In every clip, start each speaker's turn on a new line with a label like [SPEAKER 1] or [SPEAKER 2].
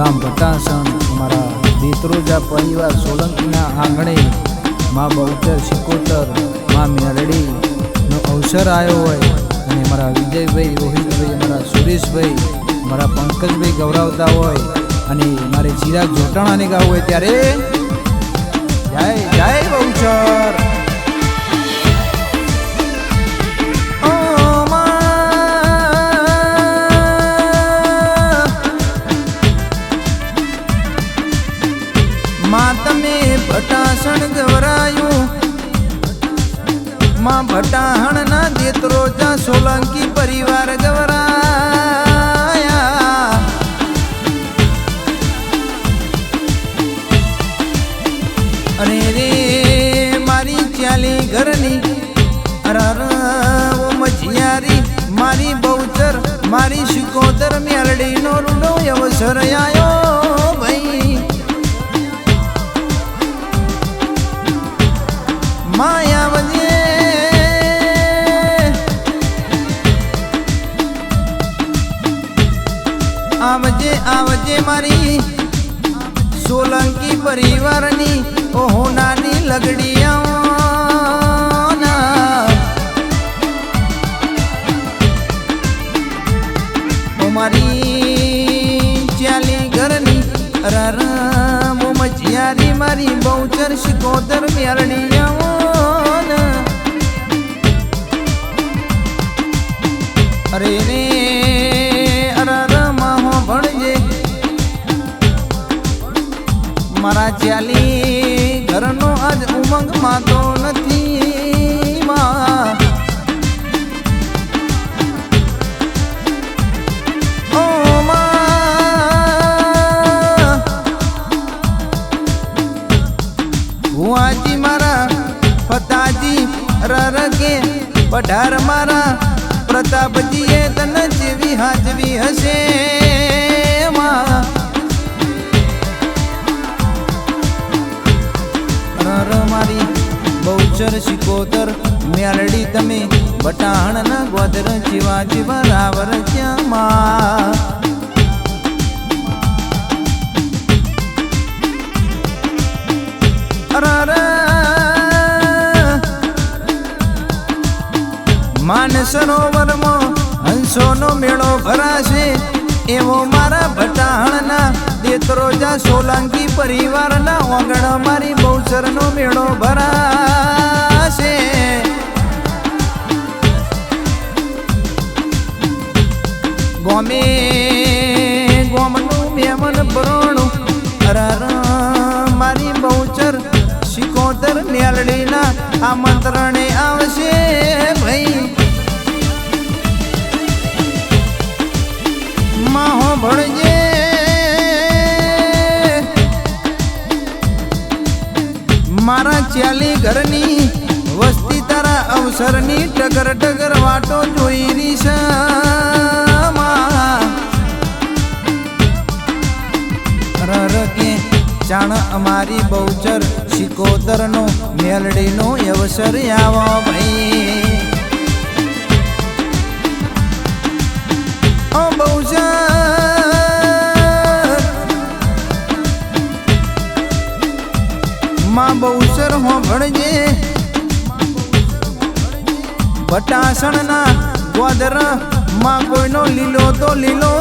[SPEAKER 1] ગામ ભટાસણ મારા બેતરોજા પરિવાર સોલંકીના આંગણે. મા બહુચર સિકોતર મા મેરડીનો અવસર આવ્યો હોય. અને મારા વિજયભાઈ, રોહિતભાઈ મારા સુરેશભાઈ મારા પંકજભાઈ ગૌરાવતા હોય. અને મારે ચિરાગ જોટાણાને ગાવું હોય ત્યારે. જય જય બહુચર! માં ભટાહણ ના દેતરોજા સોલંકી પરિવાર ગવરાયા. અરે રે મારી ચાલી ઘરની મજિયારી, મારી બહુચર, મારી શિકોતર, મેલડીનો રૂડો અવસર આયો. પરિવારની ઓહો નાની લગડીયા મારી ચાલી ઘરની અરર મો મજિયારી મારી બહુચર શિકોતર મેરણીયા ચાલી ઘરનો આજ ઉમંગમાં તો નથી ઓ મારા ફતાજી રરગે, પઢાર મારા પ્રતાપજીએ તને જેવી હાજવી હશે. બહુચર શિકોતર, મેલડી તમે બટાહણના ગોદર જીવા જીવા રાવર અરર માન સરોવરમાં હંસોનો મેળો ભરાશે. એવો મારા ભટાહણના દેતરોજા સોલંકી પરિવારના ઓગણ મારી બહુચરનો મેળો ભરાશે. ગોમે, ગોમનું મેમન પરણું અરર મારી બહુચર શિકોતર મેલડીના આમંત્રણે આવશે. ભાઈ ભણજે. મારા ચાલી ઘરની વસ્તી તારા અવસરની ટગર ટગર વાટો જોઈ રહી છે. ચાણ અમારી બહુચર શિકોતરનો મેલડીનો અવસર આવો ભાઈ. ઓ બહુચર! માં બહુચર હો ભણજે. ભટાસણના ગોદરમાં કોઈનો લીલો તો લીલો,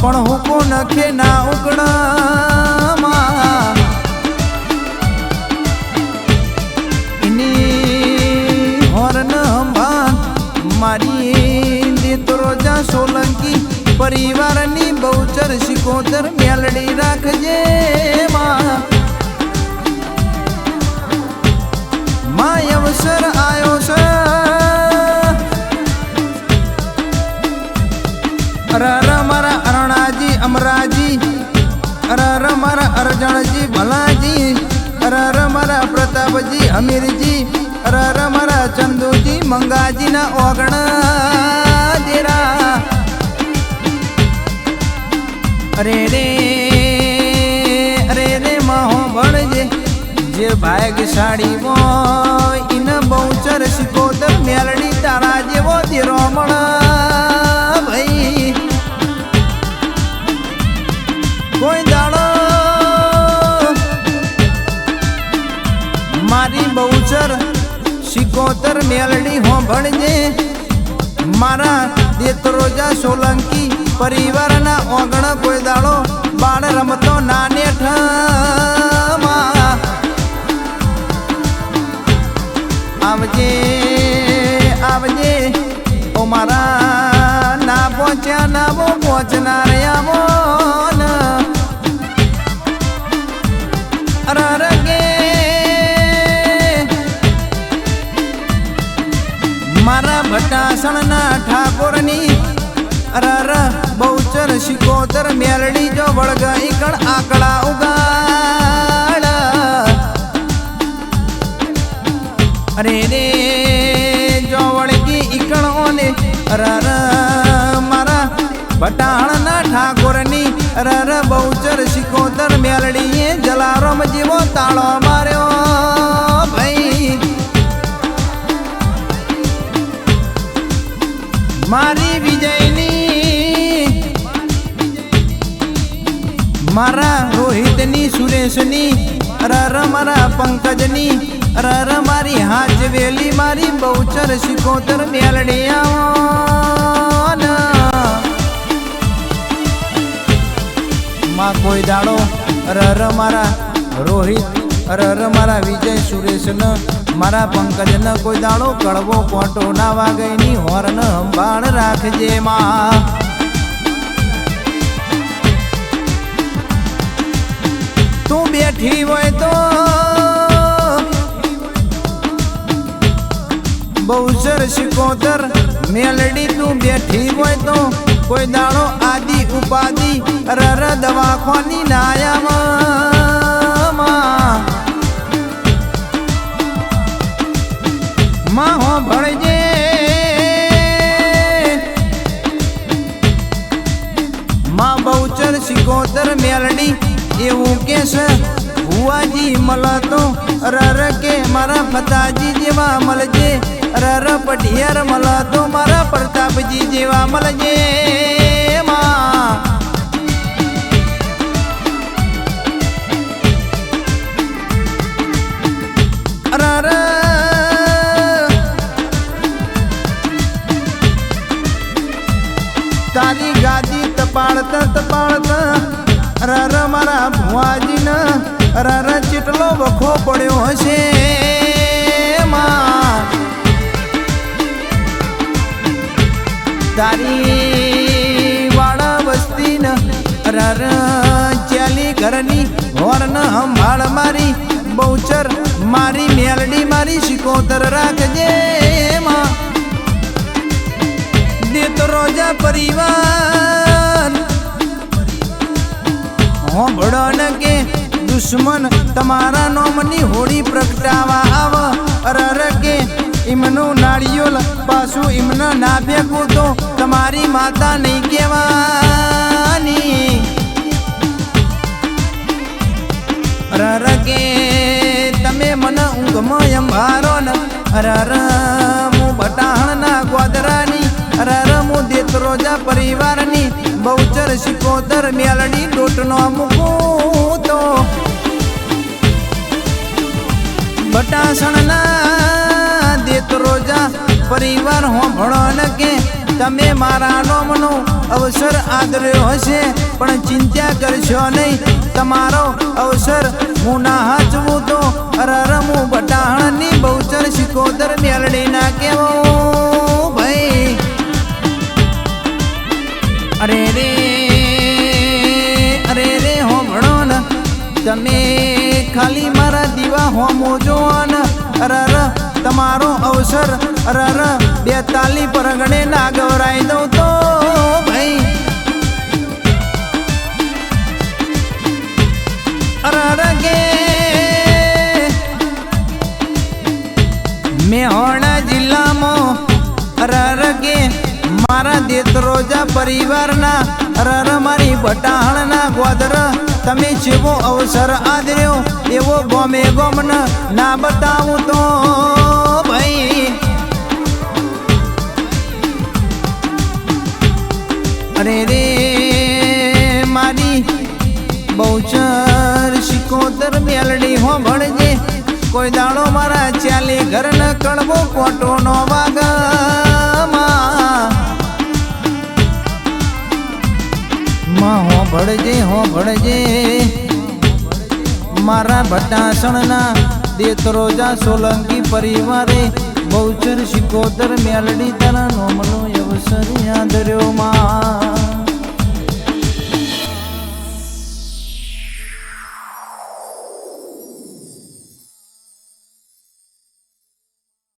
[SPEAKER 1] પણ હુકો નખે ના ઉકળામાં. એની મારી દેતરોજા સોલંકી પરિવારની બહુચર શિકોતર મેલડી રાખજે. મંગાજીના ઓગણ જેરા અરે રે અરે રે માહો ભણજે જે ભાગ્યશાળી હોય ઇન બહુચર શિકોતર મેલડી તારા જેવો ધીરો મણ ભણજે મારા દેતરોજા સોલંકી, પરિવારના ઓગણ કોઈ દાડો બાળ રમતો નાને ઠમાં. આવજે આવજે. ઓ મારા, ના પહોંચ્યા, ના પહોંચનાર આવો મારા ભટાસણના ઠાકોરની અરર બહુચર શિકોતર મેલડી જો વળગ ઈકણ આકડા ઉગાડ. અરે રે, જો વળગી ઈકણોને અરર મારા ભટાણના ઠાકોરની અરર બહુચર શિકોતર મેલડીએ જલારામ જેવો તાળો પંકજની રર મારી હાજ વેલી મારી બહુચર શિકોતર મેલડી માં કોઈ દાડો રર મારા રોહિત, રર મારા વિજય સુરેશ ન મારા પંકજ ન કોઈ દાડો કડવો કોટો ના વાગઈની હોર્ન સંભાળ રાખજે માં. તું બેઠી હોય તો બહુસર શિકોતર, મેલડી તું બેઠી હોય તો કોઈ દાડો આદિ ઉપાધિ, રર દવાખાની નાયામાં. માં હો ભણજે. માં બહુચર શિકોતર, મેલડી એવું કે છે ભુવાજી, મળતો રર કે મારા ફતાજી જેવા મળજે. રર પઢિયર મલ તો મારા પ્રતાપજી જેવા મળજે તારી ગાદી તપાળતા તપાળતા રર મારા ભુવાજીના રર ચેટલો વખો પડ્યો હશે. તારી વાળા વસ્તી ન રર ચાલી ઘરની હોર્ન હંભાળ મારી, બહુચર મારી, મેલડી મારી, શિકોતર રાખજે માં. દેતો રોજા પરિવાર. હોંભળો કે દુશ્મન તમારા નોમની હોળી પ્રગટાવા આવ. રર કે ઇમનું નાળિયો પાછું ઇમના ના ભેગું તો તમારી માતા નહીં કહેવાની. અરર કે તમે મને ઊંઘમાં અંભારો ન. રર હું ભટાણના ગોદરાની રર હું દેતરોજા પરિવારની. બહુચર શિકોતર મેલડી ડોટનો મૂકું તો. બટાસણના દેતરોજા પરિવાર હોંભળો ન કે. તમે મારા નોમનો અવસર આદર્યો હશે, પણ ચિંતા કરશો નહીં. તમારો અવસર હું ના હાચવું તો અરર હું બટાણની બહુચર શિકોતર મેલડી ના કેવો ભાઈ. અરે રે અરે રે હોમળો ન. તમે ખાલી મારા દીવા હોમો મોજો ન. અરર, તમારો અવસર. અરર, બેતાલી પરગણે ના ગવરાઈ દઉં તો ભાઈ. અરર કે મેહોણા જિલ્લામાં અરર કે મારા દેતરોજા પરિવારના અરર મારી બટાહણના ગોદર તમે જેવો અવસર આદર્યો, એવો ગમે ગોમન ના બતાવું તો ભાઈ. અરે રે મારી બહુચર શિકોતર મેલડી હો ભણજે, કોઈ દાડો મારા ચાલી ઘરને કણવો કોટો નો વાગમાં માં હો ભળજે હો ભળજે મારા ભટાસણના દેતરોજા સોલંકી પરિવારે બહુચર શિકોતર મેલડી તારા નોમનો અવસર યાદમાં.